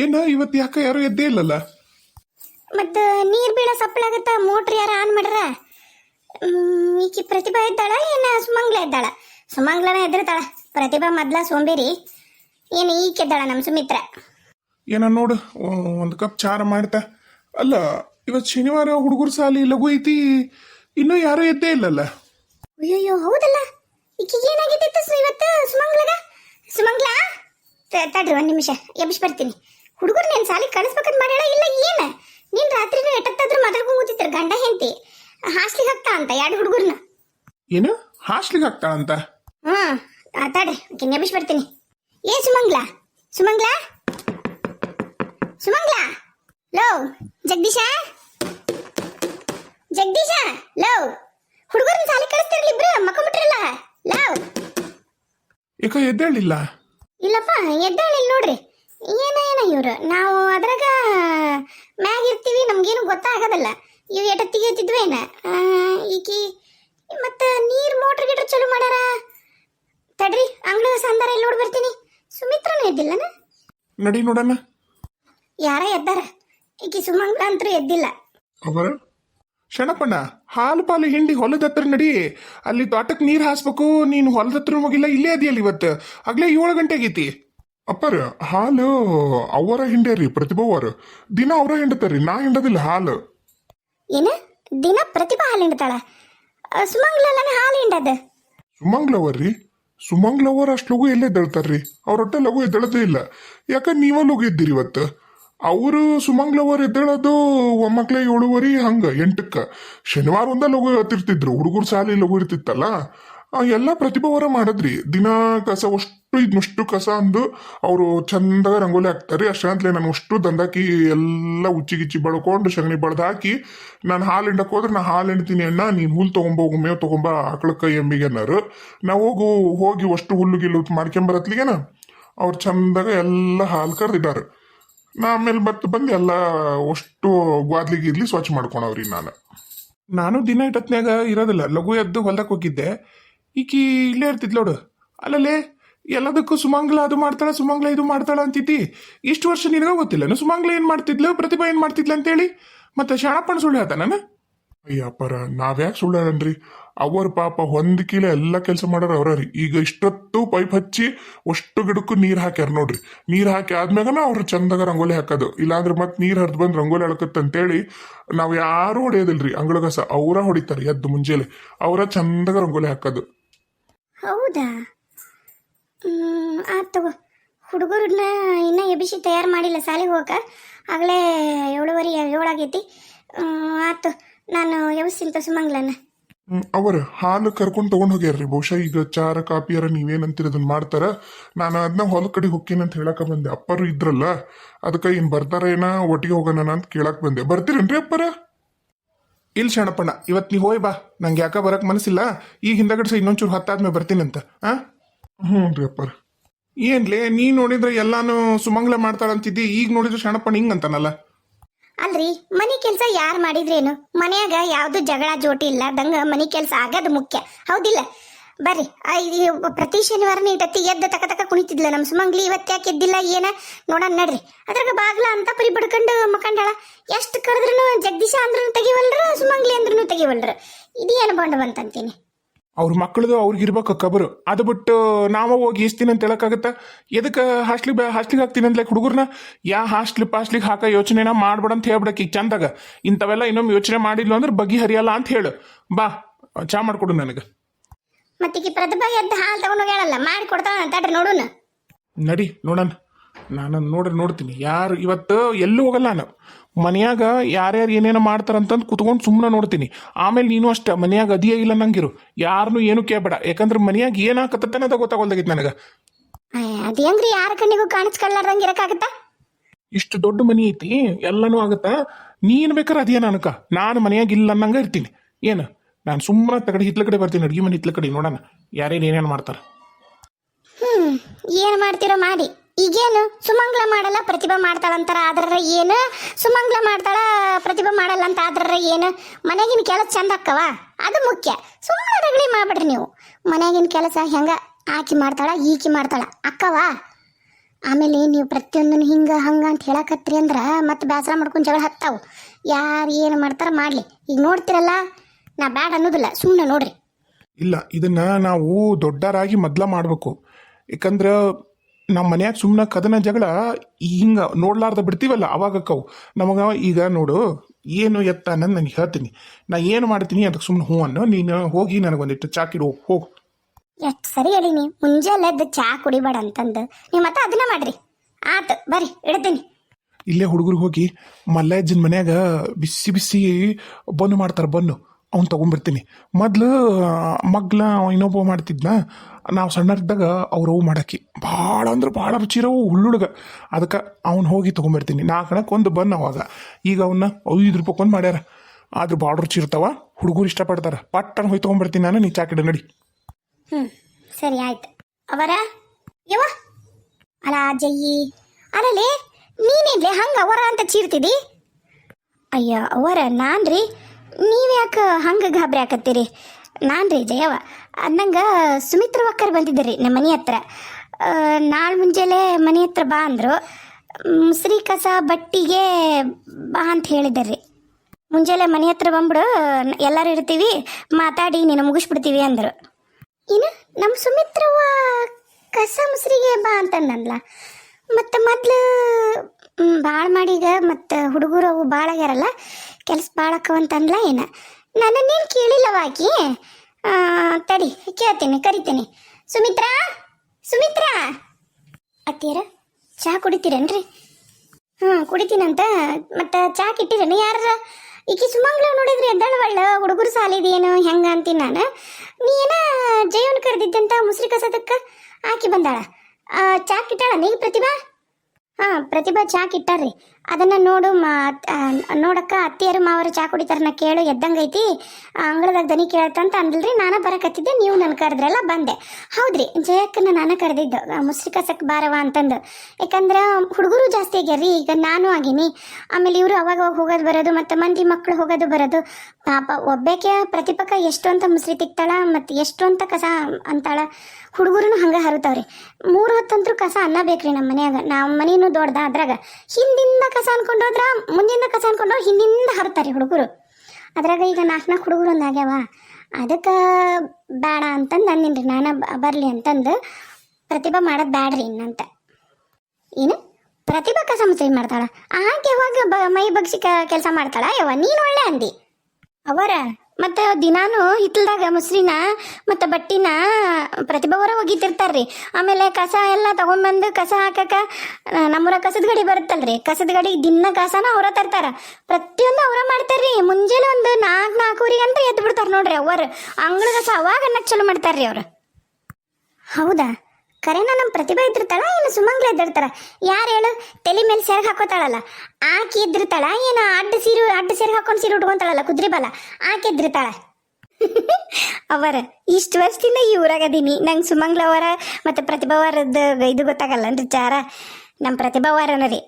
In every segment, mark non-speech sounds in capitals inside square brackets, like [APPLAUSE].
ಏನ ಇವತ್ತು ಯಾಕ ಯಾರು ಎದ್ದೇ ಇಲ್ಲಲ್ಲ? ಮತ್ತು ನೀರು ಬೀಳೋ ಸಪ್ಪಳಾಗತ್ತ ಮೋಟ್ರ್ ಯಾರು ಆನ್ ಮಾಡ್ರ? ಮ್, ಈಕಿ ಪ್ರತಿಭಾ ಇದ್ದಾಳ ಏನ ಸುಮಂಗ್ಲ ಇದ್ದಾಳ? ಸುಮಂಗ್ಲನ ಎದ್ರತಾಳ ಪ್ರತಿಭಾ ಮೊದ್ಲ ಸೋಂಬೇರಿ. ಏನು ಈಕೆ ಇದ್ದಾಳ ನಮ್ಮ ಸುಮಿತ್ರ? ಏನ ನೋಡು ಒಂದು ಕಪ್ ಚಾರ ಮಾಡ್ತಾ. ಅಲ್ಲ ಇವತ್ತು ಶನಿವಾರ ಹುಡುಗರ ಸಾಲಿ ಲಘು ಐತಿ ಇನ್ನೂ ಯಾರು ಎದ್ದೇ ಇಲ್ಲಲ್ಲ? ಅಯ್ಯಯ್ಯೋ ಹೌದಲ್ಲ. ಈಕಿಗೆ ಏನಾಗಿದ್ದಿತ್ತು ಸು ಇವತ್ತು ಸುಮಂಗ್ಲಗ? ಸುಮಂಗ್ಲ? ತಡ್ರಿ ಒಂದು ನಿಮಿಷ ಎಬ್ಬಿಸಿ ಬರ್ತೀನಿ. ಹುಡುಗರು ನೀನು ಸಾಲಿಗೆ ಕಳಿಸ್ಬೇಕಂತ ಮಾಡ್ಯಾಳ ಇಲ್ಲ ಏನು? ನೀನು ರಾತ್ರಿನೂ ಎಟ್ಟತ್ತಾದ್ರೂ ಮಾತಾಡ್ಕೊಂಡು ಕೂತಿದ್ರು ಗಂಡ ಹೆಂಡತಿ? ಹಾಸ್ಲಿಗೆ ಹಾಕ್ತಾ ಅಂತ ಎರಡು ಹುಡುಗರ್ನ? ಏನು? ಹಾಸ್ಲಿಗೆ ಹಾಕ್ತಾಳಂತ ಹಾ ತಡ್ರಿ ಓಕೆ ಎಬ್ಬಿಸಿ ಬರ್ತೀನಿ. ಏ ಸುಮಂಗ್ಲಾ? ಸುಮಂಗ್ಲಾ? ಸುಮಂಗ್ಲಾ? ಲೋ ಜಗದೀಶ? ಜಗದೀಶ? ಲೋ ಹುಡುಗರನ್ನ ಸಾಲಿ ಕಳಿಸ್ತಿರ್ಲಿ ಇಬ್ರು ಮಕ್ಕೊಂಬಿಟ್ರಲ್ಲ ಲವ್ ಏಕ ಎದ್ದೇಳಿಲ್ಲ. ಇಲ್ಲಪ್ಪ ಎದ್ದಾಳಿಲ್ಲ ನೋಡ್ರಿ. ಏನ ಏನ ಇವ್ರು? ನಾವು ಅದ್ರಾಗ ಮ್ಯಾಗ ಇರ್ತೀವಿ ನಮ್ಗೇನು ಗೊತ್ತಾಗೋದಲ್ಲ. ಇವು ಎಟತ್ತಿಗೆ ಎತ್ತಿದ್ವೇನ ಆ, ಈಕಿ ಮತ್ತ ನೀರ್ ಮೋಟ್ರ್ ಗಿಟ್ರ್ ಚಲೋ ಮಾಡ್ಯಾರ? ತಡ್ರಿ ಅಂಗಳ ಸಂದಾರ ಇಲ್ಲಿ ನೋಡಿ ಬರ್ತೀನಿ. ಸುಮಿತ್ರನೂ ಎದ್ದಿಲ್ಲನ? ನಡಿ ನೋಡಣ. ಯಾರ ಎದ್ದಾರ? ಈಕಿ ಸುಮಂಗ್ಲ ಅಂತರೂ ಎದ್ದಿಲ್ಲ. ಅವರ? ಶಣಪ್ಪಣ್ಣ ಹಾಲು ಪಾಲು ಹಿಂಡಿ ಹೊಲದ ಹತ್ರ ನಡಿ. ಅಲ್ಲಿ ತೋಟಕ್ಕೆ ನೀರು ಹಾಸ್ಬೇಕು ನೀನು ಹೊಲದ ಹತ್ರ ಹೋಗಿಲ್ಲ ಇಲ್ಲೇ ಅದಿಯಲ್ಲಿ ಇವತ್ತು. ಆಗ್ಲೇ ಏಳು ಗಂಟೆ ಆಗೈತಿ. ಅಪ್ಪರ ಹಾಲು ಅವರ ಹಿಂಡೇರಿ ಪ್ರತಿಭಾವರ ದಿನ ಅವರ ಹಿಂಡತಾರ್ರಿ ನಾ ಹಿಂಡದಿಲ್ಲ ಹಾಲು. ಏನ? ದಿನ ಪ್ರತಿಭಾ ಹಾಲು ಹಿಂಡ್ತಾಳ? ಸುಮಂಗ್ಲಲ್ಲನ ಹಾಲು ಹಿಂಡದ. ಸುಮಂಗ್ಲವರ್ರಿ ಸುಮಂಗ್ಲವರ್ ಅಷ್ಟು ಲಘು ಎಲ್ಲೇ ಎದ್ದೇಳ್ತಾರ್ರಿ ಅವ್ರೊಟ್ಟ ಲಘು ಎದ್ದೇಳದೇ ಇಲ್ಲ. ಯಾಕ ನೀವ ಲಘು ಇದ್ದೀರಿ ಇವತ್ತು? ಅವರು ಸುಮಂಗ್ಲವರು ಎದ್ದೇಳೋದು ಒಮ್ಮಕ್ಳೆ ಏಳುವರಿ ಹಂಗ, ಎಂಟಕ್ಕ. ಶನಿವಾರ ಒಂದ ಲಘು ಎತ್ತಿರ್ತಿದ್ರು ಹುಡುಗರು ಸಾಲಿ ಲಗು ಇರ್ತಿತ್ತಲ್ಲ ಎಲ್ಲ ಪ್ರತಿಭಾವರ ಮಾಡಿದ್ರಿ. ದಿನ ಕಸ ಅಷ್ಟು ಇದ್ನಷ್ಟು ಕಸ ಅಂದು ಅವರು ಚಂದಾಗ ರಂಗೋಲಿ ಹಾಕ್ತಾರೆ. ಅಷ್ಟಂತಲೇ ನಾನು ಅಷ್ಟು ದಂದಾಕಿ ಎಲ್ಲ ಉಚ್ಚಿ ಗಿಚ್ಚಿ ಬಳ್ಕೊಂಡು ಸಗಣಿ ಬಳ್ದು ಹಾಕಿ ನಾನು ಹಾಲು ಹಿಂಡಕ್ಕೆ ಹೋದ್ರೆ ನಾ ಹಾಲು ಹಿಂಡ್ತೀನಿ ಅಣ್ಣ, ನೀನು ಹುಲ್ಲು ತೊಗೊಂಬ ಮೇವು ತೊಗೊಂಬ ಆಕಳಕ್ಕ ಎಮ್ಮಿಗೆ ಅನ್ನಾರು. ನಾವು ಹೋಗು, ಹೋಗಿ ಅಷ್ಟು ಹುಲ್ಲು ಗಿಲ್ಲು ಮಾಡ್ಕೊಂಬರತ್ಲಿಗೆನ? ಅವ್ರು ಚಂದಾಗ ಎಲ್ಲ ಹಾಲು ಕರೆದಿಟ್ಟಾರ ನಾ ಆಮೇಲೆ ಮತ್ತೆ ಬಂದು ಎಲ್ಲ ಅಷ್ಟು ಗ್ವಾದ್ಲಿ ಗಿದ್ಲಿ ಸ್ವಚ್ಛ ಮಾಡ್ಕೊಳವ್ರಿ ನಾನು ನಾನು ದಿನ ಇಟ್ಟತ್ನ್ಯಾಗ ಇರೋದಿಲ್ಲ, ಲಘು ಎದ್ದು ಹೊಲ್ದಕ್ಕೆ ಹೋಗಿದ್ದೆ. ಈಕಿ ಇಲ್ಲೇ ಇರ್ತಿದ್ಲು ನೋಡು. ಅಲ್ಲಲ್ಲೇ, ಎಲ್ಲದಕ್ಕೂ ಸುಮಂಗ್ಲ ಅದು ಮಾಡ್ತಾಳ, ಸುಮಂಗ್ಲ ಇದು ಮಾಡ್ತಾಳ ಅಂತಿದ್ದಿ. ಇಷ್ಟು ವರ್ಷ ನಿನಗ ಗೊತ್ತಿಲ್ಲ. ಸುಮಂಗ್ಲ ಏನ್ ಮಾಡ್ತಿದ್ಲು, ಪ್ರತಿಭಾ ಏನ್ ಮಾಡ್ತಿದ್ಲು ಅಂತೇಳಿ? ಮತ್ತೆ ಶಾಣಪ್ಪನ ಸುಳ್ಳು ಹೇಳ್ತಾನ ನಾನು? ಅಯ್ಯಪ್ಪರ ನಾವ್ಯಾಕೆ ಸುಳ್ಳನ್ರಿ ಅವ್ರ ಪಾಪ ಹೊಂದಿಕಿಲೆ ಎಲ್ಲ ಕೆಲಸ ಮಾಡೋರು ಅವ್ರಿ ಈಗ ಇಷ್ಟೊತ್ತು ಪೈಪ್ ಹಚ್ಚಿ ಅಷ್ಟು ಗಿಡಕ್ಕೂ ನೀರು ಹಾಕ್ಯಾರ ನೋಡ್ರಿ. ನೀರು ಹಾಕಿ ಆದ್ಮ್ಯಾಗನ ಅವ್ರು ಚಂದಾಗ ರಂಗೋಲಿ ಹಾಕೋದು. ಇಲ್ಲಾಂದ್ರೆ ಮತ್ತೆ ನೀರು ಹರಿದು ಬಂದು ರಂಗೋಲಿ ಅಂತೇಳಿ ನಾವ್ ಯಾರು ಹೊಡೆಯೋದಿಲ್ರಿ. ಅಂಗಳಗಸ ಅವರ ಹೊಡಿತಾರೆ ಎದ್ದು ಮುಂಜಾನೆ. ಅವರ ಚಂದಾಗ ರಂಗೋಲಿ ಹಾಕೋದು. ಹೌದಾ? ತಗೋ. ಹುಡುಗರನ್ನ ಇನ್ನೂ ಎಬಿಸಿ ತಯಾರು ಮಾಡಿಲ್ಲ. ಸಾಲಿಗೆ ಹೋಗಕ್ಕೆ. ಆಗಲೇ ಏಳುವರೆ ಏಳಾಗೈತಿ ಆತು ನಾನು ಎಬ್ಸಿಂತ ಸುಮಂಗ್ಲನ? ಅವರ ಹಾಲು ಕರ್ಕೊಂಡು ತಗೊಂಡ್ ಹೋಗ್ಯಾರ್ರಿ. ಬಹುಶಃ ಈಗ ಚಾರ ಕಾಪಿಯಾರ ನೀವೇನಂತೀರ ಅದನ್ನ ಮಾಡ್ತಾರ? ನಾನು ಅದನ್ನ ಹೊಲ ಕಡೆ ಹೊಕ್ಕೀನಿ ಅಂತ ಹೇಳಕ ಬಂದೆ. ಅಪ್ಪರು ಇದ್ರಲ್ಲ, ಅದಕ್ಕೆ ಏನ್ ಬರ್ತಾರ ಏನ, ಒಟ್ಟಿಗೆ ಹೋಗೋಣ ಅಂತ ಕೇಳಕ್ ಬಂದೆ. ಬರ್ತೀರೇನ್ರಿ ಅಪ್ಪರ? ಇಲ್ಲಿ ಶಣಪಣ್ಣ ಇವತ್ತು ನೀ ಹೋಯ್ ಬಾ. ನಂಗೆ ಯಾಕ ಬರಕ್ ಮನಸ್ಸಿಲ್ಲ? ಈಗ ಹಿಂದಗಡೆ ಸಹ ಇನ್ನೊಂಚೂರು ಹತ್ತಾದ್ಮೇಲೆ ಬರ್ತೀನಂತ ಆ? ಹ್ಞೂ ರೀ ಅಪ್ಪರ. ಏನ್ಲೇ ನೀ ನೋಡಿದ್ರೆ ಎಲ್ಲಾನು ಸುಮಂಗ್ಲ ಮಾಡ್ತಾಳಂತಿದ್ದಿ. ಈಗ ನೋಡಿದ್ರೆ ಶಾಣಪ್ಪಣ್ಣ ಹಿಂಗಂತಾನಲ್ಲ? ಅಲ್ರಿ, ಮನಿ ಕೆಲಸ ಯಾರು ಮಾಡಿದ್ರೇನು? ಮನ್ಯಾಗ ಯಾವ್ದು ಜಗಳ ಜೋಟಿ ಇಲ್ಲಾರ್ದಂಗ ಮನಿ ಕೆಲಸ ಆಗೋದು ಮುಖ್ಯ. ಹೌದಿಲ್ಲ? ಬರ್ರಿ ಪ್ರತಿ ಶನಿವಾರ ಇಟ್ಟತ್ತಿ ಎದ್ದ ತಕ ತಕ ಕುಣಿತಿದ್ಲ ನಮ್ಮ ಸುಮಂಗ್ಲಿ, ಇವತ್ತು ಯಾಕೆ ಎದ್ದಿಲ್ಲ, ಏನ? ನೋಡೋಣ ನಡ್ರಿ. ಅದ್ರಾಗ ಬಾಗ್ಲ ಅಂತ ಪರಿ ಬಡ್ಕೊಂಡು ಮಕ್ಕಂಡಾಳ ಎಷ್ಟು ಕರೆದ್ರೂ ಜಗದೀಶ ಅಂದ್ರೂ ತೆಗಿವಲ್ರ, ಸುಮಂಗ್ಲಿ ಅಂದ್ರೂ ತೆಗಿವಲ್ರ. ಇದೇನು ಬಂಡ ಬಂತಂತೀನಿ ಅವ್ರ ಮಕ್ಕಳದು ಅವ್ರಿಗೆ ಇರ್ಬೇಕು ಕಬರು. ಅದು ಬಿಟ್ಟು ನಾವ ಹೋಗಿ ಇಸ್ತೀನಿ ಅಂತ ಹೇಳಕ್ಕಾಗತ್ತ? ಎದಕ್ಕೆ ಹಾಸ್ಟ್ಲಿಗೆ ಬಾ ಹಾಸ್ಟ್ಲಿಗೆ ಹಾಕ್ತೀನಿ ಅಂದ್ಲೇ ಹುಡುಗರ್ನ? ಯಾ ಹಾಸ್ಟ್ಲಿ ಪಾಸ್ಟ್ಲಿಗೆ ಹಾಕೋ ಯೋಚನೆನ ಮಾಡ್ಬೇಡ ಅಂತ ಹೇಳ್ಬಿಡಕ್ಕೆ ಈಗ ಚಂದಾಗ. ಇಂಥವೆಲ್ಲ ಇನ್ನೊಮ್ಮೆ ಯೋಚನೆ ಮಾಡಿದ್ಲು ಅಂದ್ರೆ ಬಗೆ ಹರಿಯಲ್ಲ ಅಂತ ಹೇಳು. ಬಾ ಚಾ ಮಾಡ್ಕೊಡು ನನಗೆ. ಮತ್ತೀಕಿ ಪ್ರತಿಭಾ ಎದ್ದು ಹಾಲು ತಗೊಂಡು ಹೇಳಲ್ಲ ಮಾಡಿ ತಡ್ರಿ ನೋಡುನ. ನಡಿ ನೋಡೋಣ. ನಾನು ನೋಡ್ರಿ ನೋಡ್ತೀನಿ. ಯಾರು ಇವತ್ತು ಎಲ್ಲೂ ಹೋಗಲ್ಲ ನಾನು. ಮನ್ಯಾಗ ಯಾರ್ಯಾರು ಏನೇನೋ ಮಾಡ್ತಾರಂತಂದು ಕುತ್ಕೊಂಡು ಸುಮ್ಮನೆ ನೋಡ್ತೀನಿ. ಆಮೇಲೆ ನೀನು ಅಷ್ಟೆ ಮನ್ಯಾಗ ಅದಿಯೇ ಇಲ್ಲ ನಂಗಿರು. ಯಾರನ್ನೂ ಏನು ಕೇಳಬೇಡ. ಯಾಕಂದ್ರೆ ಮನ್ಯಾಗ ಏನಾಕತ್ತನ ಅದ ಗೊತ್ತಾಗೋದಾಗಿತ್ತು ನನಗೆ. ಅದು ಹೆಂಗ್ರಿ ಯಾರ ಕಣ್ಣಿಗೂ ಕಾಣಿಸ್ಕೊಳ್ಳಾರ್ದಂಗೆ ಇರಕ್ಕಾಗತ್ತಾ? ಇಷ್ಟು ದೊಡ್ಡ ಮನಿ ಐತಿ ಎಲ್ಲನೂ ಆಗತ್ತ. ನೀನ್ ಬೇಕಾರೆ ಅದೇನ ಅನ್ಕ ನಾನು ಮನೆಯಾಗ ಇಲ್ಲ ಅನ್ನಂಗ ಇರ್ತೀನಿ. ಏನು? ನಾನು ಸುಮ್ಮನೆ ತಗಡಿ ಹಿತ್ಲ ಕಡೆ ಬರ್ತೀನಿ ಅಡಿಗೆ ಮನೆ ಹಿತ್ಲ ಕಡೆ ನೋಡೋಣ. ಯಾರೇನು ಏನೇನು ಮಾಡ್ತಾರ? ಹ್ಞೂ ಏನು ಮಾಡ್ತೀರೋ ಮಾಡಿ. ಈಗೇನು ಸುಮಂಗ್ಲ ಮಾಡಲ್ಲ, ಪ್ರತಿಭಾ ಮಾಡ್ತಾಳಂತಾರ ಆದ್ರ ಏನು? ಸುಮಂಗ್ಲ ಮಾಡ್ತಾಳ, ಪ್ರತಿಭಾ ಮಾಡಲ್ಲ ಅಂತ ಆದ್ರ ಏನು? ಮನೆಗಿನ ಕೆಲಸ ಚಂದ ಅಕ್ಕವ? ಅದು ಮುಖ್ಯ. ಸುಮ್ಮನೆ ರಗಳಿ ಮಾಡ್ಬಿಡ್ರಿ ನೀವು. ಮನೆಗಿನ ಕೆಲಸ ಹೆಂಗ ಆಕಿ ಮಾಡ್ತಾಳ, ಈಕಿ ಮಾಡ್ತಾಳ? ಅಕ್ಕವ? ಆಮೇಲೆ ನೀವು ಪ್ರತಿಯೊಂದನ್ನು ಹಿಂಗೆ, ಹಂಗೆ ಅಂತ ಹೇಳಕತ್ರಿ ಅಂದ್ರೆ ಮತ್ತೆ ಬೇಸರ ಮಾಡ್ಕೊಂಡು ಜಗಳ ಹತ್ತಾವು. ಯಾರು ಏನು ಮಾಡ್ತಾರ ಮಾಡಲಿ. ಈಗ ನೋಡ್ತಿರಲ್ಲ, ನಾ ಬ್ಯಾಡ ಅನ್ನೋದಿಲ್ಲ ಸುಮ್ಮನೆ ನೋಡ್ರಿ. ಇಲ್ಲ, ಇದನ್ನ ನಾವು ದೊಡ್ಡರಾಗಿ ಮೊದ್ಲ ಮಾಡಬೇಕು. ಯಾಕಂದ್ರೆ ನಮ್ಮ ಮನ್ಯಾಗ ಸುಮ್ಮನೆ ಕದನ ಜಗಳ ಹಿಂಗ ನೋಡ್ಲಾರ್ದ ಬಿಡ್ತೀವಲ್ಲ ಅವಾಗ ನಮಗೆ ನಮಗ ಈಗ ನೋಡು ಏನು ಎತ್ತ ಅನ್ನೋದು ನನಗೆ ಹೇಳ್ತೀನಿ. ನಾ ಏನು ಮಾಡ್ತೀನಿ ಅದಕ್ಕೆ ಸುಮ್ಮನೆ ಹ್ಞೂ ಅನ್ನೋ ನೀನು ಹೋಗಿ ನನಗೊಂದಿಟ್ಟು ಚಾಕಿಡು ಹೋಗು ಹೋಗು. ಎಷ್ಟು ಸರಿ ಹೇಳಿ ಮುಂಜಾನೆ ಎದ್ದು ಚಾ ಕುಡಿಬೇಡ ಅಂತಂದು. ನೀವು ಮತ್ತೆ ಅದನ್ನ ಮಾಡ್ರಿ. ಆತು ಬರ್ರಿ ಇಡ್ತೀನಿ. ಇಲ್ಲೇ ಹುಡುಗರಿಗೆ ಹೋಗಿ ಮಲ್ಲಜ್ಜನ ಮನ್ಯಾಗ ಬಿಸಿ ಬಿಸಿ ಬನ್ನು ಮಾಡ್ತಾರೆ ಬನ್ನು. ಅವ್ನು ತೊಗೊಂಬರ್ತೀನಿ ಮೊದಲು, ಮಗ್ಲ ಇನ್ನೊಬ್ಬ ಮಾಡ್ತಿದ್ನ, ನಾವು ಸಣ್ಣರಿದ್ದಾಗ ಅವ್ರು ಅವು ಮಾಡಾಕಿ ಭಾಳ ಅಂದ್ರೆ ಭಾಳ ರುಚಿ ಇರೋವು ಹುಳ್ಳುಳ್ಗ ಅದಕ್ಕೆ ಅವ್ನು ಹೋಗಿ ತೊಗೊಂಬರ್ತೀನಿ ನಾಲ್ಕಣಕ್ಕೆ ಒಂದು ಬನ್ ಅವಾಗ. ಈಗ ಅವನ್ನ ಐದು ರೂಪಾಯಿ ಮಾಡ್ಯಾರ. ಆದ್ರೆ ಭಾಳ ರುಚಿ ಇರ್ತಾವ. ಹುಡುಗರು ಇಷ್ಟಪಡ್ತಾರೆ. ಪಟ್ಟನ ಹೋಗಿ ತೊಗೊಂಬರ್ತೀನಿ ನಾನು, ನೀ ಚಾಕಿಡ ನಡಿ. ಹ್ಞೂ ಸರಿ ಆಯ್ತು. ಅವರ? ಅಲ್ಲ ಜಯ್ಯಿ. ಅಲ್ಲಲೇ ನೀನೇನ್ಲೆ ಹಂಗೆ ಅವರ ಅಂತ ಚೀರ್ತಿದಿ? ಅಯ್ಯ, ಅವರ ನಾನ್ರಿ. ನೀವು ಯಾಕೆ ಹಂಗೆ ಗಾಬರಿ ನಾನು ನಾನ್ರಿ ಜಯವ ಅನ್ನಂಗೆ ಸುಮಿತ್ರ ವಕ್ಕರ್ ರೀ ನಮ್ಮ ಮನೆ ಹತ್ರ. ನಾಳೆ ಮುಂಜಾನೆ ಮನೆ ಹತ್ರ ಬಾ ಅಂದರು. ಮುಸ್ರಿ ಕಸ ಬಟ್ಟಿಗೆ ಬಾ ಅಂತ ಹೇಳಿದ್ರಿ ಮುಂಜಾನೆ ಮನೆ ಹತ್ರ ಬಂದ್ಬಿಡು, ಎಲ್ಲರೂ ಇರ್ತೀವಿ, ಮಾತಾಡಿ, ನೀನು ಮುಗಿಸ್ಬಿಡ್ತೀವಿ ಅಂದರು. ಏನು ನಮ್ಮ ಸುಮಿತ್ರವ್ವ ಕಸ ಮುಸ್ರಿಗೆ ಬಾ ಅಂತಂದಲ್ಲ ಮತ್ತು ಮೊದ್ಲು ಭಾಳ ಮಾಡೀಗ ಮತ್ತು ಹುಡುಗರು ಅವು ಭಾಳ ಆಗ್ಯಾರಲ್ಲ. ಕೆಲಸ ಭಾಳ ಅಂತಂದ್ಲ ಏನ? ನನ್ನನ್ನೇನು ಕೇಳಿಲ್ಲವಾಗಿ? ತಡಿ, ಕೇಳ್ತೀನಿ, ಕರಿತೀನಿ. ಸುಮಿತ್ರಾ ಸುಮಿತ್ರಾ! ಅತ್ತಿಯರ ಚಹಾ ಕುಡಿತೀರೇನ್ರಿ? ಹ್ಞೂ ಕುಡಿತೀನಂತ. ಮತ್ತು ಚಹಾ ಕಿಟ್ಟಿರೇನು? ಯಾರ ಈಕಿ ಸುಮಂಗ್ಲ ನೋಡಿದ್ರಿ, ಎದ್ದಾಳವಳ್ಳ, ಹುಡುಗರು ಸಾಲಿದೇನು ಹೆಂಗ ಅಂತೀನಿ ನಾನು. ನೀ ಏನ ಜಯವನ್ ಕರೆದಿದ್ದಂತ ಮುಸ್ರಿ ಕಸದಕ್ಕ ಆಕಿ ಬಂದಾಳ? ಚಾ ಕಿಟ್ಟಾಳ ನೀ ಪ್ರತಿಭಾ? ಹಾಂ, ಪ್ರತಿಭಾ ಚಾ ಕಿಟ್ಟಾರ್ರಿ ಅದನ್ನ ನೋಡು ನೋಡಕ್ಕ ಅತ್ತಿಯರು ಮಾವರು ಚಾ ಕುಡಿತಾರನ್ನ ಕೇಳು, ಎದ್ದಂಗೈತಿ. ಅಂಗಳದಾಗ ದನಿ ಕೇಳತ್ತಂತ ಅಂದಲ್ರಿ, ನಾನು ಬರಕತ್ತಿದ್ದೆ, ನೀವು ನನ್ನ ಕರೆದ್ರಲ್ಲ ಬಂದೆ. ಹೌದ್ರಿ, ಜಯಕ್ಕನ್ನ ನಾನು ಕರೆದಿದ್ದು ಮುಸ್ರಿ ಕಸಕ್ಕೆ ಬಾರವ ಅಂತಂದು. ಯಾಕಂದ್ರೆ, ಹುಡುಗರು ಜಾಸ್ತಿ ಆಗ್ಯಾರ್ರಿ, ಈಗ ನಾನು ಆಗಿನಿ. ಆಮೇಲೆ ಇವರು ಅವಾಗ ಅವಾಗ ಹೋಗೋದು ಬರೋದು, ಮತ್ತು ಮಂದಿ ಮಕ್ಕಳು ಹೋಗೋದು ಬರೋದು. ಪಾಪ ಒಬ್ಬಕ್ಕೆ ಪ್ರತಿಪಕ್ಕ ಎಷ್ಟು ಅಂತ ಮುಸ್ರಿ ತಿಕ್ತಾಳ, ಮತ್ತು ಎಷ್ಟು ಅಂತ ಕಸ ಅಂತಾಳ ಹುಡುಗರು ಹಂಗೆ ಹರಿತಾವ್ರಿ. ಮೂರು ಹೊತ್ತಂತ್ರು ಕಸ ಅನ್ನ ಬೇಕ್ರಿ ನಮ್ಮ ಮನೆಯಾಗ ನಮ್ಮ ಮನೇನು ದೊಡ್ಡದ ಅದ್ರಾಗ. ಹಿಂದಿಂದ ಕಸ ಅನ್ಕೊಂಡು ಮುಂದಿನ ಕಸ ಅನ್ಕೊಂಡು ಹಿಂದಿಂದ ಹರ್ತಾರೆ ಹುಡುಗರು. ಅದ್ರಾಗ ಈಗ ನಾಲ್ಕು ನಾಲ್ಕು ಹುಡುಗರು ಒಂದಾಗ್ಯಾವ ಅದಕ್ಕೆ ಬೇಡ ಅಂತಂದು ಅಂದಿನ್ರಿ ನಾನು ಬರಲಿ ಅಂತಂದು ಪ್ರತಿಭಾ ಮಾಡೋದು ಬ್ಯಾಡ್ರಿ ಇನ್ನಂತ. ಏನು? ಪ್ರತಿಭಾ ಕಸ ಮುಸ್ರಿ ಮಾಡ್ತಾಳ. ಆಕೆ ಯಾವಾಗ ಮೈ ಬಗ್ಸಿ ಕೆಲಸ ಮಾಡ್ತಾಳ? ಯವ್ವ, ನೀನು ಒಳ್ಳೆ ಅಂದಿ. ಅವರ ಮತ್ತೆ ದಿನಾನು ಹಿತ್ತಲ್ದಾಗ ಮುಸ್ರಿನ ಮತ್ತು ಬಟ್ಟಿನ ಪ್ರತಿಭಾವರ ಒಗಿತಿರ್ತಾರ್ರಿ. ಆಮೇಲೆ ಕಸ ಎಲ್ಲ ತಗೊಂಡ್ಬಂದು ಕಸ ಹಾಕಕ ನಮ್ಮೂರ ಕಸದ ಗಡಿ ಬರುತ್ತಲ್ರಿ. ಕಸದ ಗಡಿ ದಿನ ಕಸನ ಅವರ ತರ್ತಾರ. ಪ್ರತಿಯೊಂದು ಅವರ ಮಾಡ್ತಾರ್ರಿ. ಮುಂಜಾನೆ ಒಂದು ನಾಲ್ಕು ನಾಲ್ಕೂವರೆಗೆ ಅಂತ ಎದ್ದು ಬಿಡ್ತಾರ ನೋಡ್ರಿ ಅವರು ಅಂಗಳ ಕಸ ಅವಾಗ ಅನ್ನಕ್ಕೆ ಚಲೋ ಮಾಡ್ತಾರ್ರಿ ಅವ್ರು. ಹೌದಾ? ಕರೆನ ನಮ್ಮ ಪ್ರತಿಭಾ ಇದ್ದಿರ್ತಾಳ ಏನು ಸುಮಂಗ್ಲ ಇದ್ದಿರ್ತಾರ ಯಾರು ಹೇಳು? ತಲೆ ಮೇಲೆ ಸೆರಗ್ ಹಾಕೋತಾಳಲ್ಲ. ಆಕಿ ಇದ್ದಿರ್ತಾಳ ಏನು ಅಡ್ಡ ಸೀರೆ, ಅಡ್ಡ ಸೆರಗ್ ಹಾಕೊಂಡು ಸೀರೆ ಉಟ್ಕೊಂತಾಳಲ್ಲ ಕುದ್ರಿ ಬಲ? ಆಕೆ ಇದ್ದಿರ್ತಾಳ [LAUGHS] ಅವರ, ಇಷ್ಟು ವರ್ಷದಿಂದ ಈ ಊರಾಗ ಅದೀನಿ. ನಂಗೆ ಸುಮಂಗ್ಲ ಅವರ ಮತ್ತು ಪ್ರತಿಭಾವರದ್ದು ಇದು ಗೊತ್ತಾಗಲ್ಲನ್ರಿ ಚಾರ? ನಮ್ಮ ಪ್ರತಿಭಾವಾರನ ರೀ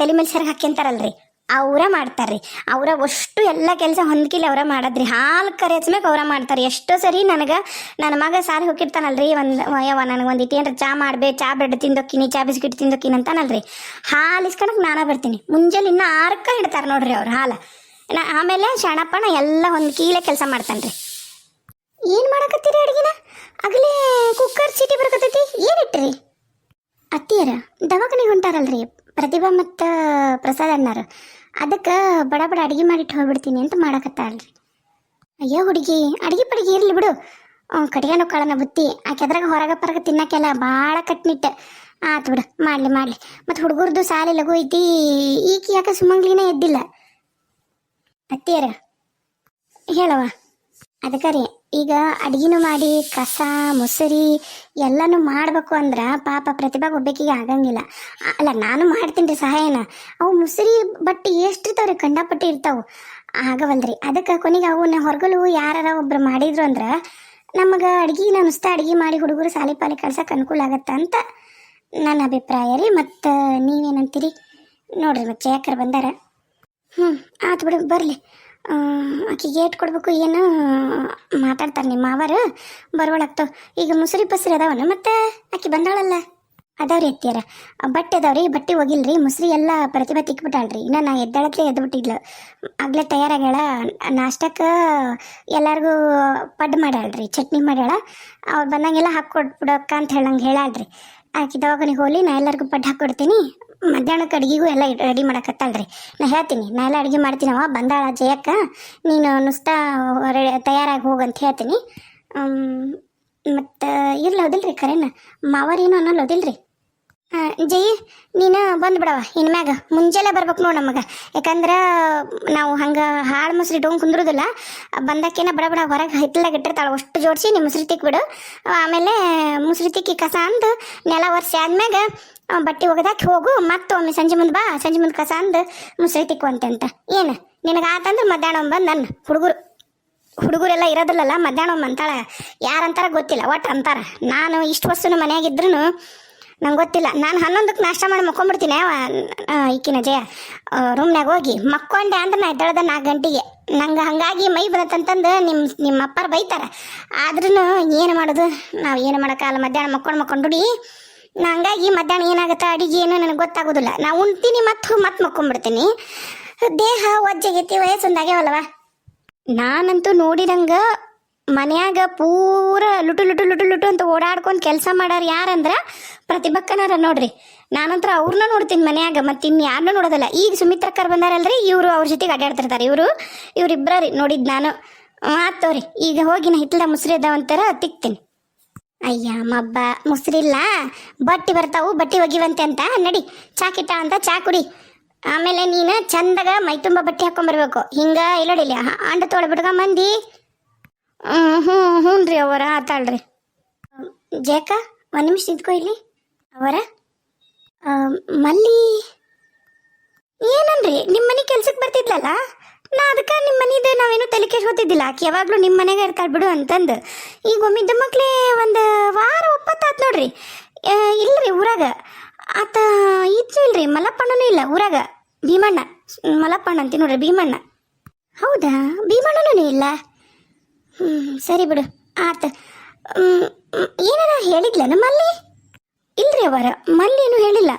ತಲೆ ಮೇಲೆ ಸೆರಗ್ ಹಾಕ್ಯಂತಾರಲ್ರಿ. ಅವರ ಮಾಡ್ತಾರ್ರಿ. ಅವರ ಅಷ್ಟು ಎಲ್ಲ ಕೆಲಸ ಹೊಂದ್ಕಿಲ್ಲ ಅವರ ಮಾಡದ್ರಿ. ಹಾಲು ಕರೆ ಹಚ್ಬೇಕು ಅವರ ಮಾಡ್ತಾರೆ ಎಷ್ಟೋ ಸರಿ ನನಗೆ ನನ್ನ ಮಗ ಸಾರಿ ಹೋಗಿರ್ತಾನಲ್ರಿ. ಒಂದು ಯವ್ವ ನನಗೆ ಒಂದು ಇಟ್ಟು ಏನಾರ ಚಾ ಮಾಡ್ಬೇ, ಚಾ ಬ್ರೆಡ್ ತಿಂದೋಕ್ಕಿನಿ ಚಾ ಬಿಸ್ಕಿಟ್ ತಿಂದೋಕ್ಕಿನಿ ಅಂತಾನಲ್ರಿ. ಹಾಲು ಇಸ್ಕೊಳಕ್ಕೆ ನಾನು ಬರ್ತೀನಿ. ಮುಂಜಾನೆ ಇನ್ನೂ ಆರಕ್ಕ ಇಡ್ತಾರೆ ನೋಡ್ರಿ ಅವ್ರು ಹಾಲು. ನಾ ಆಮೇಲೆ ಶಣಪ್ಪನ ಎಲ್ಲ ಒಂದು ಕೀಲೆ ಕೆಲಸ ಮಾಡ್ತಾನ್ರಿ. ಏನು ಮಾಡಕತ್ತೀರಿ ಅಡುಗೆನ? ಆಗಲೇ ಕುಕ್ಕರ್ ಚೀಟಿ ಬರಕತ್ತೈತಿ? ಏನಿಟ್ರಿ ಅತ್ತಿಯರ, ದವಾಖಾನೆಗೆ ಹೊಂಟಾರಲ್ರಿ. ಪ್ರತಿಭಾ ಮತ್ತು ಪ್ರಸಾದ್ ಅಣ್ಣಾರು. ಅದಕ್ಕೆ ಬಡ ಬಡ ಅಡಿಗೆ ಮಾಡಿಟ್ಟು ಹೋಗ್ಬಿಡ್ತೀನಿ ಅಂತ ಮಾಡಕತ್ತಾಳ್ರಿ. ಅಯ್ಯೋ ಹುಡುಗಿ, ಅಡುಗೆ ಪಡಿಗೆ ಇರ್ಲಿ ಬಿಡು. ಕಡಿಗೆನೋ ಕಾಳನ ಬುತ್ತಿ ಆಕೆ ಅದ್ರಾಗ ಹೊರಗೆ ಪರಗ ತಿನ್ನಕ್ಕೆಲ್ಲ ಭಾಳ ಕಟ್ನಿಟ್ಟ. ಆತು ಬಿಡು, ಮಾಡಲಿ ಮಾಡಲಿ. ಮತ್ತು ಹುಡುಗರ್ದು ಸಾಲಿ ಲಘು ಐತಿ, ಈಕಿ ಯಾಕೆ ಸುಮಂಗ್ಲಿನೇ ಎದ್ದಿಲ್ಲ. ಅತ್ತಿಯರ ಹೇಳವ ಅದಕ್ಕೆ ರೀ ಈಗ ಅಡ್ಗಿನೂ ಮಾಡಿ, ಕಸ, ಮೊಸರಿ ಎಲ್ಲನೂ ಮಾಡಬೇಕು ಅಂದ್ರೆ ಪಾಪ ಪ್ರತಿಭಾ ಒಬ್ಬಕಿಗೆ ಆಗಂಗಿಲ್ಲ. ಅಲ್ಲ, ನಾನು ಮಾಡ್ತೀನಿ ಸಹಾಯನ. ಅವು ಮುಸುರಿ ಬಟ್ಟೆ ಎಷ್ಟು ಇರ್ತಾವ್ರಿ? ಕಂಡಪಟ್ಟಿ ಇರ್ತಾವು. ಆಗವಲ್ರಿ ಅದಕ್ಕೆ ಕೊನೆಗೆ ಅವನ್ನ ಹೊರಗಲು ಯಾರಾರ ಒಬ್ರು ಮಾಡಿದ್ರು ಅಂದ್ರೆ ನಮಗೆ ಅಡ್ಗೆ ನಾನು ಅಡ್ಗಿ ಮಾಡಿ ಹುಡುಗರು ಸಾಲಿ ಪಾಲಿ ಕಳ್ಸಕ್ಕೆ ಅನುಕೂಲ ಆಗತ್ತೆ ಅಂತ ನನ್ನ ಅಭಿಪ್ರಾಯ ರೀ. ಮತ್ತು ನೀವೇನಂತೀರಿ? ನೋಡ್ರಿ ಮತ್ತೆ ಯಾಕ್ರ ಬಂದಾರ. ಹ್ಞೂ ಆತು ಬಿಡು, ಬರಲಿ. ಆಕೆಗೆ ಗೇಟ್ ಕೊಡ್ಬೇಕು, ಏನು ಮಾತಾಡ್ತಾರೆ ನಿಮ್ಮ ಮಾವರು? ಬರುವಳಾಗ್ತಾವ ಈಗ ಮುಸುರಿ ಪಸರಿ ಅದಾವನ, ಮತ್ತೆ ಆಕೆ ಬಂದಾಳಲ್ಲ? ಅದಾವ್ರಿ ಅತ್ತಿಯರ. ಬಟ್ಟೆ ಅದಾವ್ರಿ, ಬಟ್ಟೆ ಹೋಗಿಲ್ರಿ ಮುಸ್ರಿ ಎಲ್ಲ ಪ್ರತಿಭೆ ತಿಕ್ಬಿಟ್ಟಾಳ್ರಿ. ಇನ್ನ ನಾ ಎದ್ದಾಳತ್ಲೆ ಎದ್ಬಿಟ್ಟಿದ್ಲು. ಆಗ್ಲೇ ತಯಾರಾಗ್ಯಾಳ. ನಾಷ್ಟಕ್ಕೆ ಎಲ್ಲಾರ್ಗೂ ಪಡ್ ಮಾಡ್ಯಾಳ್ರಿ, ಚಟ್ನಿ ಮಾಡ್ಯಾಳ. ಅವ್ರು ಬಂದಂಗೆಲ್ಲ ಹಾಕ್ಕೊಟ್ಬಿಡಕ್ಕ ಅಂತ ಹೇಳಂಗೆ ಹೇಳಾಳ್ರಿ. ಆಕಿ ದವಾಖಾನಿಗೆ ಹೋಗ್ಲಿ ನಾ ಎಲ್ಲರಿಗೂ ಪಡ್ಡ ಹಾಕ್ಕೊಡ್ತೀನಿ ಮಧ್ಯಾಹ್ನಕ್ಕೆ ಅಡುಗೆಗೂ ಎಲ್ಲ ರೆಡಿ ರೀ ನಾ ಹೇಳ್ತೀನಿ ನಾ ಎಲ್ಲ ಅಡುಗೆ ಮಾಡ್ತೀನವ ಬಂದಾಳ ಜಯಕ್ಕ. ನೀನು ನುಸ್ತಾ ರೆ ತಯಾರಾಗಿ ಹೋಗಂತ ಹೇಳ್ತೀನಿ. ಮತ್ತು ಇರ್ಲ ರೀ ಕರೆನ ಮಾವರೇನು ಅನ್ನೋಲ್ಲ ಹೌದಿಲ್ರಿ ಆ, ಜೈ ನೀನು ಬಂದ್ಬಿಡವ ಇನ್ಮ್ಯಾಗ. ಮುಂಜಾನೆ ಬರ್ಬೇಕು ನೋಡಿ ನಮಗೆ. ಯಾಕಂದ್ರೆ, ನಾವು ಹಂಗೆ ಹಾಳು ಮೊಸರು ಇಟ್ಕೊಂಡು ಕುಂದ್ರುದಿಲ್ಲ. ಬಂದಕ್ಕೇನ ಬಡ ಬಡ ಹೊರಗೆ ಹಿತ್ತಲಾಗ ಇಟ್ಟಿರ್ತಾಳೆ, ಅಷ್ಟು ಜೋಡಿಸಿ ನಿಮ್ಮ ಮುಸ್ರಿ ತಿಕ್ಬಿಡು ಆಮೇಲೆ ಮುಸ್ರಿ ತಿಕ್ಕಿ ಕಸ ಅಂದು ನೆಲ ಒರೆಸಿ ಆದ್ಮ್ಯಾಗ ಬಟ್ಟೆ ಒಗದಾಕಿ ಹೋಗು ಮತ್ತೆ ಒಮ್ಮೆ ಸಂಜೆ ಮುಂದೆ ಬಾ, ಸಂಜೆ ಮುಂದೆ ಕಸ ಅಂದು ಮುಸ್ರಿ ತಿಕ್ಕುವಂತೆ ಅಂತ ಏನು? ನಿನಗೆ ಆತಂದ್ರೆ ಮಧ್ಯಾಹ್ನ ಬಂದು ನನ್ನ ಹುಡುಗರು, ಹುಡುಗರೆಲ್ಲ ಇರೋದಿಲ್ಲಲ್ಲ, ಮಧ್ಯಾಹ್ನ ಒಮ್ಮೆ ಅಂತಾಳೆ. ಯಾರಂತಾರ ಗೊತ್ತಿಲ್ಲ ಒಟ್ಟು ಅಂತಾರ. ನಾನು ಇಷ್ಟು ವರ್ಷನು ಮನೆಯಾಗಿದ್ರು ನಂಗೆ ಗೊತ್ತಿಲ್ಲ. ನಾನು ಹನ್ನೊಂದಕ್ಕೆ ನಾಷ್ಟ ಮಾಡಿ ಮಕ್ಕೊಂಬಿಡ್ತೀನಿ. ಅವ ಈಕಿನ ಜಯ. ರೂಮ್ನಾಗ ಹೋಗಿ ಮಕ್ಕೊಂಡೆ ಅಂದ್ರೆ ನಾ ಎದ್ದಳದ ನಾಲ್ಕು ಗಂಟೆಗೆ. ನಂಗೆ ಹಂಗಾಗಿ ಮೈ ಬಂತಂತಂದು ನಿಮ್ಮ ನಿಮ್ಮ ಅಪ್ಪಾರು ಬೈತಾರೆ. ಆದ್ರೂ ಏನು ಮಾಡೋದು? ನಾವು ಏನು ಮಾಡೋಕ್ಕಾಗಲ್ಲ. ಮಧ್ಯಾಹ್ನ ಮಕ್ಕೊಂಡು ಮಕ್ಕೊಂಡುಡಿ. ನಾ ಹಂಗಾಗಿ ಮಧ್ಯಾಹ್ನ ಏನಾಗುತ್ತೆ? ಅಡಿಗೆ ಏನು ನನಗೆ ಗೊತ್ತಾಗೋದಿಲ್ಲ. ನಾ ಉಣ್ತೀನಿ ಮತ್ತು ಮತ್ತೆ ಮಕ್ಕೊಂಬಿಡ್ತೀನಿ. ದೇಹ ಒಜ್ಜೆಗೈತಿ ವಯಸ್ಸೊಂದಾಗ್ಯಾವಲ್ವ ನಾನಂತೂ ನೋಡಿದಂಗ ಮನ್ಯಾಗ ಪೂರ ಲುಟು ಲುಟು ಲುಟು ಲುಟು ಅಂತ ಓಡಾಡ್ಕೊಂಡು ಕೆಲಸ ಮಾಡಾರ ಯಾರಂದ್ರ ಪ್ರತಿಭಕ್ಕನಾರ ನೋಡ್ರಿ. ನಾನಂತರ ಅವ್ರನ್ನ ನೋಡ್ತೀನಿ ಮನ್ಯಾಗ, ಮತ್ತೆ ಇನ್ನು ಯಾರನ್ನೂ ನೋಡೋದಲ್ಲ. ಈಗ ಸುಮಿತ್ರಕ್ಕರ್ ಬಂದಾರಲ್ರಿ, ಇವರು ಅವ್ರ ಜೊತೆಗೆ ಅಡ್ಡಾಡ್ತಿರ್ತಾರೆ ಇವರು ಇವರಿಬ್ಬರ ರೀ ನೋಡಿದ್ ನಾನು. ಆತವ್ರಿ ಈಗ ಹೋಗಿ ನಾ ಹಿತ್ತಲ ಮುಸ್ರಿ ಅದಾವಂತಾರ ತಿಕ್ತೀನಿ. ಅಯ್ಯ ಮಬ್ಬ ಮುಸ್ರಿಲ್ಲ ಬಟ್ಟಿ ಬರ್ತಾವು, ಬಟ್ಟಿ ಒಗಿವಂತೆ ಅಂತ. ನಡಿ, ಚಾ ಕಿಟ್ಟ ಅಂತ ಚಾ ಕುಡಿ. ಆಮೇಲೆ ನೀನು ಚಂದಾಗ ಮೈ ತುಂಬ ಬಟ್ಟೆ ಹಾಕೊಂಬರ್ಬೇಕು ಹಿಂಗ ಇಲ್ಲಡಿಲ್ಲ ಅಂಡ ಬಿಟ್ಕೊಂಬಂದಿ ಹ್ಞೂ ಹ್ಞೂ ರೀ ಅವರ, ಆತಾಳ್ರಿ. ಜೇಕ ಒಂದು ನಿಮಿಷ ನಿಂತ್ಕೊ ಇಲ್ಲಿ. ಅವರ ಮಲ್ಲಿ, ಏನನ್ರಿ ನಿಮ್ಮ ಮನೆ ಕೆಲ್ಸಕ್ಕೆ ಬರ್ತಿದ್ಲಲ್ಲ? ನಾ ಅದಕ್ಕೆ ನಿಮ್ಮ ಮನಿದು ನಾವೇನು ತಲೆ ಕೆಡ್ಸ್ಕೊತಿದ್ದಿಲ್ಲ ಆಕೆ ಯಾವಾಗಲೂ ನಿಮ್ಮ ಮನೆಗೆ ಇರ್ತಾಳೆ ಬಿಡು ಅಂತಂದು. ಈಗ ಒಮ್ಮಿದ್ದ ಮಕ್ಳೇ ಒಂದು ವಾರ ಒಪ್ಪತ್ತಾತ್ ನೋಡ್ರಿ. ಇಲ್ಲ ಇಲ್ರಿ ಊರಾಗ. ಆತ ಇತ್ತು ಇಲ್ರಿ, ಮಲ್ಲಪ್ಪಣ್ಣನೂ ಇಲ್ಲ ಊರಾಗ. ಭೀಮಣ್ಣ, ಮಲ್ಲಪ್ಪಣ್ಣ ಅಂತೀನಿ ನೋಡ್ರಿ, ಭೀಮಣ್ಣ. ಹೌದಾ? ಭೀಮಣ್ಣನೂ ಇಲ್ಲ? ಹ್ಞೂ ಸರಿ ಬಿಡು. ಆತ ಏನಾರ ಹೇಳಿದ್ಲ ನಮ್ಮಲ್ಲಿ? ಇಲ್ರಿ ಅವರ ಮಲ್ಲೇನು ಹೇಳಿಲ್ಲ.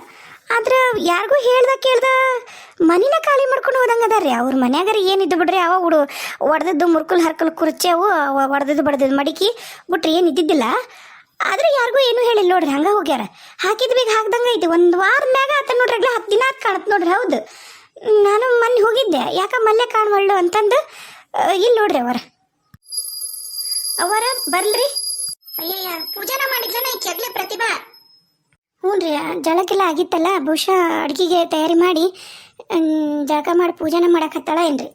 ಆದ್ರೆ ಯಾರಿಗೂ ಹೇಳ್ದ ಕೇಳ್ದ ಮನಿನ ಖಾಲಿ ಮಾಡ್ಕೊಂಡು ಹೋದಂಗೆ ರೀ ಅವ್ರ ಮನ್ಯಾಗಾರ ಏನಿದ್ದು ಬಿಡ್ರಿ? ಅವ ಹುಡು ಒಡೆದದ್ದು ಮುರ್ಕುಲ್ ಹರ್ಕಲ್ ಕುರ್ಚೆವು ಒಡೆದದ್ದು ಬಡ್ದದ್ದು ಮಡಿಕಿ, ಬಿಟ್ರಿ ಏನು ಇದ್ದಿದ್ದಿಲ್ಲ. ಆದ್ರೆ ಯಾರಿಗೂ ಏನು ಹೇಳಿಲ್ಲ ನೋಡ್ರಿ, ಹಂಗ ಹೋಗ್ಯಾರ. ಹಾಕಿದ್ ಬೇಗ ಹಾಕ್ದಂಗ ಐತಿ. ಒಂದು ವಾರ ಮ್ಯಾಗ ಆತ ನೋಡ್ರಿ ಆಗ್ಲೇ ಹತ್ತು ದಿನ ಆತ್ ಕಾಣತ್ ನೋಡ್ರಿ, ಹೌದು. ನಾನು ಮನ್ ಹೋಗಿದ್ದೆ. ಯಾಕ ಮಲ್ಲೆ ಕಾಣ್ವಳ್ಳು ಅಂತಂದು ಇಲ್ಲಿ ನೋಡ್ರಿ ಅವರ. ಅವರ ಬರ್ಲ್ರಿ? ಅಯ್ಯಯ್ಯ, ಪೂಜಾನ ಮಾಡಿದ್ಲನ ಈ ಪ್ರತಿಭಾ? ಹ್ಞೂನ್ರಿ ಜಳಕೆಲ್ಲ ಆಗಿತ್ತಲ್ಲ, ಬಹುಶಃ ಅಡುಗೆಗೆ ತಯಾರಿ ಮಾಡಿ ಜಳಕ ಮಾಡಿ ಪೂಜೆನ ಮಾಡಕತ್ತಾಳ ಏನ್ರಿ?